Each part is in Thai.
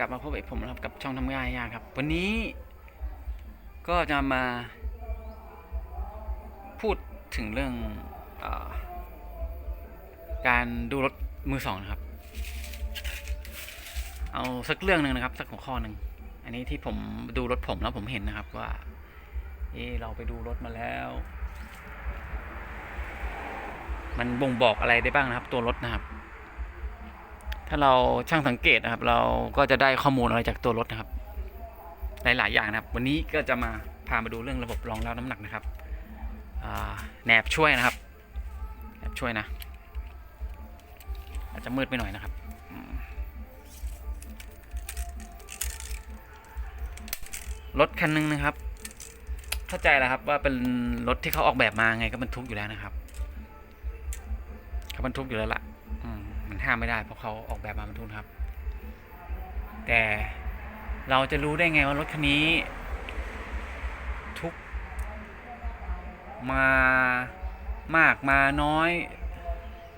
กลับมาพบกับผมนะครับกับช่องทำง่ายยากครับ วันนี้ ก็จะมา พูดถึงเรื่องออการดูรถมือสองนะครับ เอาสักเรื่องหนึ่งนะครับ สักหัวข้อหนึ่งอันนี้ที่ผมดูรถผมแล้วผมเห็นนะครับว่า เออเราไปดูรถมาแล้ว มันบ่งบอกอะไรได้บ้างนะครับ ตัวรถนะครับ ถ้าเราช่างสังเกตนะครับ เราก็จะได้ข้อมูลอะไรจากตัวรถนะครับ หลาย ๆ อย่างนะครับ วันนี้ก็จะมาพามาดูเรื่องระบบรองรับน้ำหนักนะครับแหนบช่วยนะครับแหนบช่วยนะ อาจจะมืดไปหน่อยนะครับรถคันหนึงนะครับ เข้าใจแล้วครับว่าเป็นรถที่เขาออกแบบมาไงก็บรรทุกอยู่แล้วนะครับเขาบรรทุกอยู่แล้วล่ะ ห้ามไม่ได้ เพราะเขาออกแบบมาบรรทุนครับ แต่เราจะรู้ได้ไงว่ารถคันนี้ ทุก มามากมาน้อย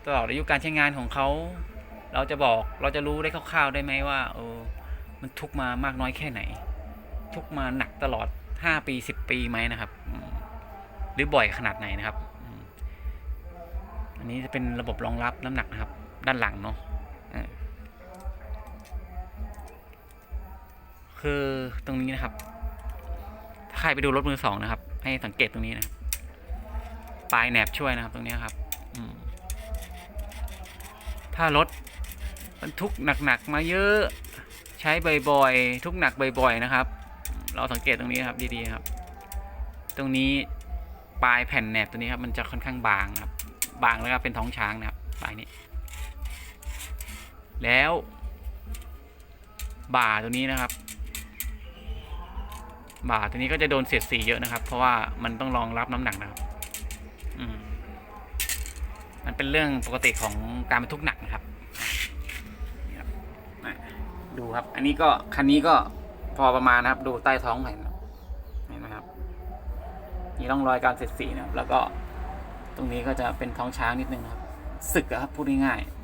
ตลอดอายุการใช้งานของเขา เราจะบอกเราจะรู้ได้คร่าวๆได้ไหมว่าเออมันทุกมามากน้อยแค่ไหน ทุกมาหนักตลอดห้าปีสิบปีไหมนะครับ หรือบ่อยขนาดไหนนะครับ อันนี้จะเป็นระบบรองรับน้ำหนักนะครับ ด้านหลังเนาะคือตรงนี้นะครับ ถ้าใครไปดูรถมือสองนะครับ ให้สังเกตตรงนี้นะครับปลายแหนบช่วยนะครับ ตรงนี้ครับอืถ้ารถบรรทุกหนักๆมาเยอะใช้บ่อยๆทุกหนักบ่อยๆนะครับ เราสังเกตตรงนี้ครับดีๆครับ ตรงนี้ปลายแผ่นแหนบตัวนี้ครับมันจะค่อนข้างบางครับ บางแล้วก็เป็นท้องช้างนะครับปลายนี้ แล้วบ่าตัวนี้นะครับ บ่าตัวนี้ก็จะโดนเสียดสีเยอะนะครับ เพราะว่ามันต้องรองรับน้ำหนักนะครับมันเป็นเรื่องปกติของการบรรทุกหนักนะครับดูครับ อันนี้ก็คันนี้ก็พอประมาณนะครับ ดูใต้ท้องเห็นเห็นไหมครับมีร่องรอยการเสียดสีนะครับ แล้วก็ตรงนี้ก็จะเป็นท้องช้างนิดนึงนะครับ สึกอะครับพูดง่ายๆ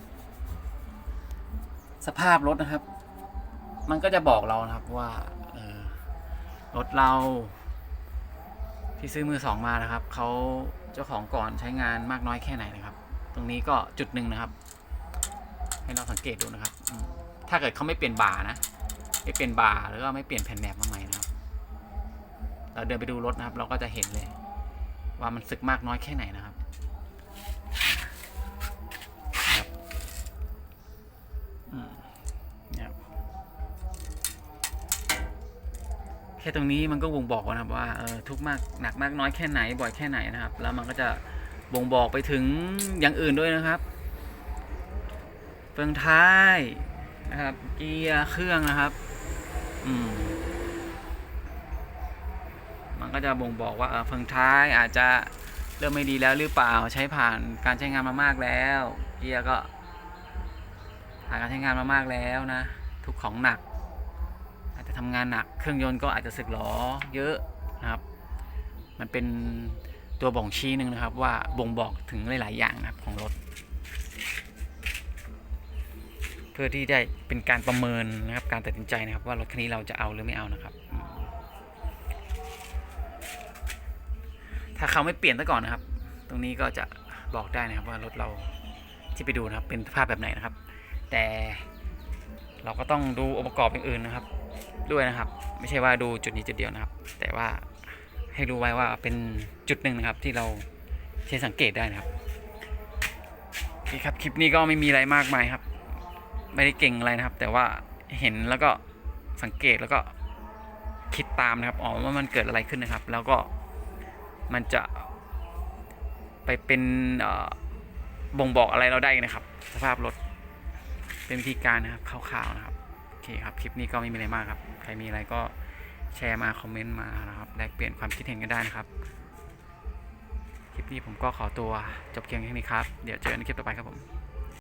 สภาพรถนะครับ มันก็จะบอกเรานะครับว่ารถเราที่ซื้อมือสองมานะครับเขาเจ้าของก่อนใช้งานมากน้อยแค่ไหนนะครับ ตรงนี้ก็จุดหนึ่งนะครับ ให้เราสังเกตดูนะครับ ถ้าเกิดเขาไม่เปลี่ยนบาร์นะไม่เปลี่ยนบาร์หรือว่าไม่เปลี่ยนแผ่นแหนบมาใหม่นะครับ เราเดินไปดูรถนะครับ เราก็จะเห็นเลย ว่ามันสึกมากน้อยแค่ไหนนะครับ แค่ตรงนี้มันก็บ่งบอกนะครับว่าเออทุกมากหนักมากน้อยแค่ไหนบ่อยแค่ไหนนะครับ แล้วมันก็จะบ่งบอกไปถึงอย่างอื่นด้วยนะครับเฟืองท้ายนะครับ เกียร์เครื่องนะครับ อืมมันก็จะบ่งบอกว่าเออเฟืองท้ายอาจจะเริ่มไม่ดีแล้วหรือเปล่าใช้ผ่านการใช้งานมามากแล้ว เกียร์ก็ผ่านการใช้งานมามากแล้วนะ ทุกของหนัก อาจจะทำงานหนัก เครื่องยนต์ก็อาจจะสึกหรอเยอะนะครับ มันเป็นตัวบ่งชี้หนึ่งนะครับ ว่าบ่งบอกถึงหลาย ๆ อย่างนะครับของรถ เพื่อที่ได้เป็นการประเมินนะครับ การตัดสินใจนะครับ ว่ารถคันนี้เราจะเอาหรือไม่เอานะครับ ถ้าเขาไม่เปลี่ยนซะก่อนนะครับ ตรงนี้ก็จะบอกได้นะครับว่ารถเราที่ไปดูนะครับเป็นภาพแบบไหนนะครับ แต่เราก็ต้องดูองค์ประกอบอย่างอื่นนะครับ ด้วยนะครับ ไม่ใช่ว่าดูจุดนี้จุดเดียวนะครับ แต่ว่าให้รู้ไว้ว่าเป็นจุดหนึ่งนะครับที่เราใช้สังเกตได้นะครับโอเคครับคลิปนี้ก็ไม่มีอะไรมากมายครับ ไม่ได้เก่งอะไรนะครับ แต่ว่าเห็นแล้วก็สังเกตแล้วก็คิดตามนะครับอ๋อว่ามันเกิดอะไรขึ้นนะครับ แล้วก็มันจะไปเป็นบ่งบอกอะไรเราได้นะครับ สภาพรถเป็นวิธีการนะครับคร่าวๆนะครับ เคครับ คลิปนี้ก็ไม่มีอะไรมากครับ ใครมีอะไรก็แชร์มาคอมเมนต์มานะครับแลกเปลี่ยนความคิดเห็นกันได้นะครับ คลิปนี้ผมก็ขอตัวจบเพียงแค่นี้ครับ เดี๋ยวเจอกันในคลิปต่อไปครับผม